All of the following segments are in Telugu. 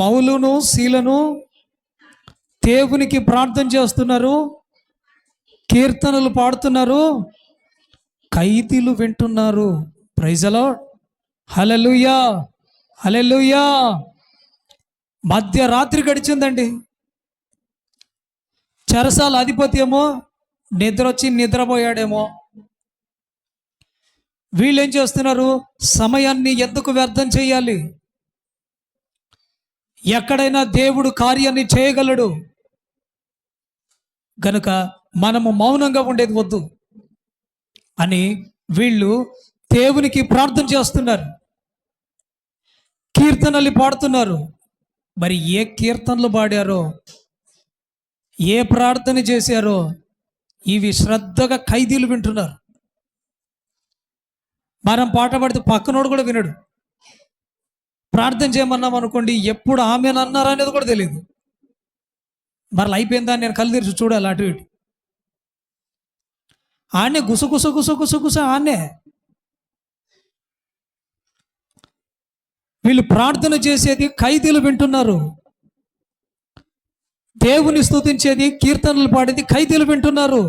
పౌలును శీలను దేవునికి ప్రార్థన చేస్తున్నారు. కీర్తనలు పాడుతున్నారు. ఖైదీలు వింటున్నారు. ప్రైజలో హలలుయా హలలుయా మధ్యరాత్రి గడిచిందండి. చెరసాల అధిపతి ఏమో నిద్ర వచ్చి నిద్రపోయాడేమో. వీళ్ళు ఏం చేస్తున్నారు? సమయాన్ని ఎందుకు వ్యర్థం చేయాలి? ఎక్కడైనా దేవుడు కార్యాన్ని చేయగలడు. గనుక మనము మౌనంగా ఉండేది వద్దు అని వీళ్ళు దేవునికి ప్రార్థన చేస్తున్నారు. కీర్తనలు పాడుతున్నారు. మరి ఏ కీర్తనలు పాడారో ఏ ప్రార్థన చేశారో ఇవి శ్రద్ధగా ఖైదీలు వింటున్నారు. మనం పాట పాడితే పక్కనోడు కూడా వినడు. ప్రార్థన చేయమన్నాం అనుకోండి ఎప్పుడు ఆమెను అన్నారా అనేది కూడా తెలియదు మరలా అయిపోయిందా నేను కళ్ళు తెరిచి చూడాలి అటు ఇటు. ఆనే గుస గుస గుస గుస గుస ఆనే వీళ్ళు ప్రార్థన చేసేది ఖైదీలు వింటున్నారు. దేవుని స్థుతించేది కీర్తనలు పాడేది ఖైదీలు వింటున్నారు.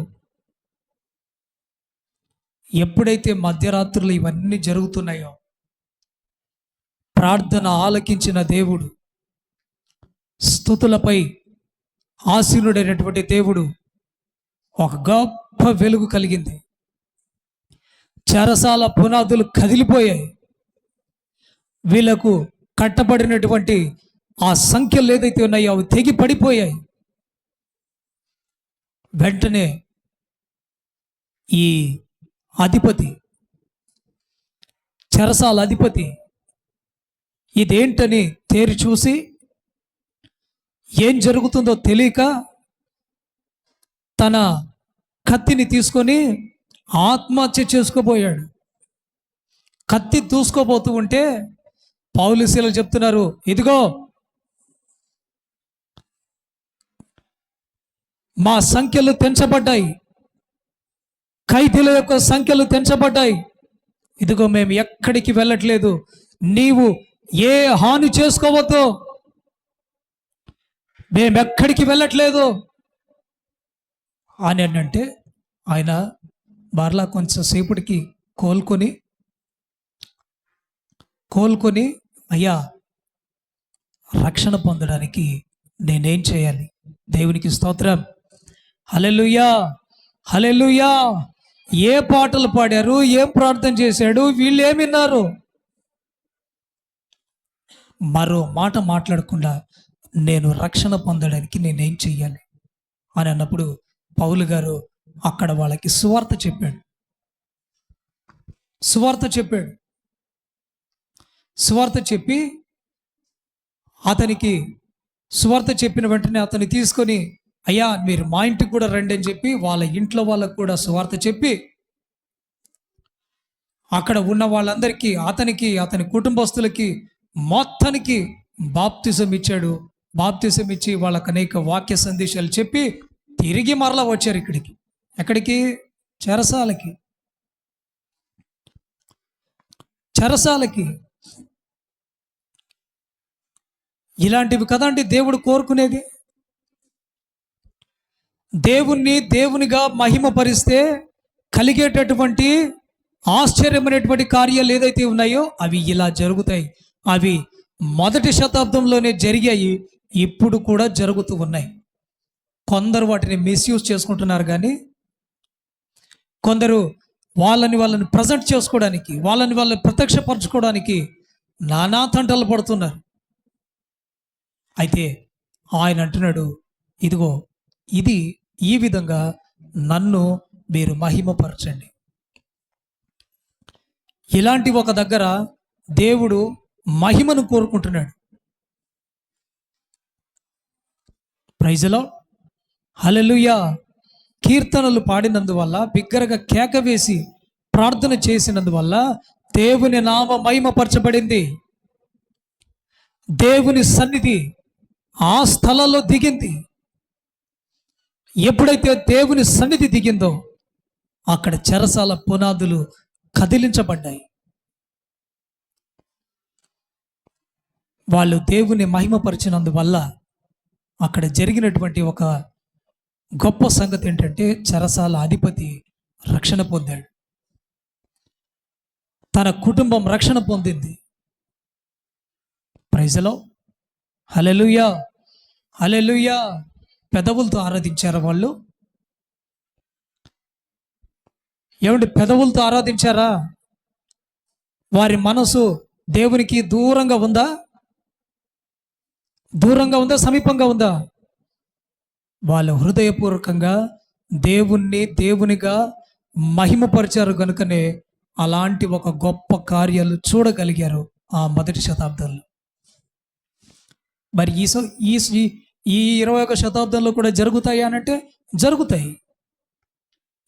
ఎప్పుడైతే మధ్యరాత్రులు ఇవన్నీ జరుగుతున్నాయో ప్రార్థన ఆలకించిన దేవుడు. స్థుతులపై ఆసీనుడైనటువంటి దేవుడు ఒక గొప్ప వెలుగు కలిగింది. చెరసాల పునాదులు కదిలిపోయాయి. వీళ్ళకు కట్టబడినటువంటి ఆ సంఖ్యలు ఏదైతే ఉన్నాయో అవి తెగి పడిపోయాయి. వెంటనే ఈ అధిపతి చెరసాల అధిపతి ఇదేంటని తేరి చూసి ఏం జరుగుతుందో తెలియక తన కత్తిని తీసుకొని ఆత్మహత్య చేసుకోబోయాడు. కత్తి దూసుకోబోతూ ఉంటే పౌలిసీలు చెప్తున్నారు ఇదిగో మా సంఖ్యలు తెంచబడ్డాయి. ఖైదీల యొక్క సంఖ్యలు తెంచబడ్డాయి. ఇదిగో మేము ఎక్కడికి వెళ్ళట్లేదు. నీవు ఏ హాని చేసుకోవద్దు. మేము ఎక్కడికి వెళ్ళట్లేదు. అని అంటే ఆయన మరలా కొంచెం సేపటికి కోలుకొని కోలుకొని అయ్యా రక్షణ పొందడానికి నేనేం చేయాలి? దేవునికి స్తోత్రం. హలెలుయా హలెలుయా ఏ పాటలు పాడారు? ఏం ప్రార్థన చేశాడు? వీళ్ళు ఏం విన్నారు? మరో మాట మాట్లాడకుండా నేను రక్షణ పొందడానికి నేనేం చెయ్యాలి? అని అన్నప్పుడు పౌలు గారు అక్కడ వాళ్ళకి సువార్త చెప్పాడు. సువార్త చెప్పాడు. సువార్త చెప్పి అతనికి సువార్త చెప్పిన వెంటనే అతన్ని తీసుకొని అయ్యా మీరు మా ఇంటికి కూడా రండి అని చెప్పి వాళ్ళ ఇంట్లో వాళ్ళకు కూడా సువార్త చెప్పి అక్కడ ఉన్న వాళ్ళందరికీ అతనికి అతని కుటుంబస్తులకి మొత్తానికి బాప్తిజం ఇచ్చాడు బాప్తిజం ఇచ్చి వాళ్ళకి అనేక వాక్య సందేశాలు చెప్పి తిరిగి మరలా వచ్చారు ఇక్కడికి. ఎక్కడికి? చెరసాలకి. చెరసాలకి. ఇలాంటివి కదండి దేవుడు కోరుకునేది? దేవుణ్ణి దేవునిగా మహిమపరిస్తే కలిగేటటువంటి ఆశ్చర్యమైనటువంటి కార్యాలు ఏదైతే ఉన్నాయో అవి ఇలా జరుగుతాయి. అవి మొదటి శతాబ్దంలోనే జరిగాయి ఇప్పుడు కూడా జరుగుతూ ఉన్నాయి. కొందరు వాటిని మిస్యూజ్ చేసుకుంటున్నారు కానీ కొందరు వాళ్ళని వాళ్ళని ప్రజెంట్ చేసుకోవడానికి వాళ్ళని వాళ్ళని ప్రత్యక్షపరచుకోవడానికి నానా తంటలు పడుతున్నారు. అయితే ఆయన అంటున్నాడు ఇదిగో ఇది ఈ విధంగా నన్ను మీరు మహిమపరచండి. ఇలాంటి ఒక దగ్గర దేవుడు మహిమను కోరుకుంటున్నాడు. ప్రైజలో హలలుయా కీర్తనలు పాడినందువల్ల బిగ్గరగా కేక వేసి ప్రార్థన చేసినందువల్ల దేవుని నామ మహిమపరచబడింది. దేవుని సన్నిధి ఆ స్థలంలో దిగింది. ఎప్పుడైతే దేవుని సన్నిధి దిగిందో అక్కడ చెరసాల పునాదులు కదిలించబడ్డాయి. వాళ్ళు దేవుని మహిమపరిచినందువల్ల అక్కడ జరిగినటువంటి ఒక గొప్ప సంగతి ఏంటంటే చెరసాల అధిపతి రక్షణ పొందాడు. తన కుటుంబం రక్షణ పొందింది. ప్రైజలో హలెలుయా హలెలుయా పెదవులతో ఆరాధించారా వాళ్ళు. ఏమంటే పెదవులతో ఆరాధించారా? వారి మనసు దేవునికి దూరంగా ఉందా? దూరంగా ఉందా సమీపంగా ఉందా? వాళ్ళు హృదయపూర్వకంగా దేవుణ్ణి దేవునిగా మహిమపరిచారు కనుకనే అలాంటి ఒక గొప్ప కార్యాలు చూడగలిగారు ఆ మొదటి శతాబ్దంలో. మరి ఈ ఈ ఈ- ఈ ఇరవై ఒక శతాబ్దంలో కూడా జరుగుతాయి అనంటే జరుగుతాయి.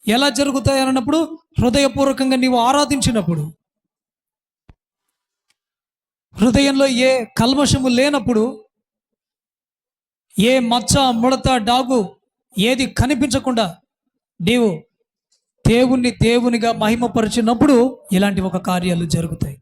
ఎలా జరుగుతాయి అన్నప్పుడు హృదయపూర్వకంగా నీవు ఆరాధించినప్పుడు హృదయంలో ఏ కల్మషము లేనప్పుడు ఏ మచ్చ ముడత డాగు ఏది కనిపించకుండా నీవు దేవుణ్ణి దేవునిగా మహిమపరిచినప్పుడు ఇలాంటి ఒక కార్యాలు జరుగుతాయి.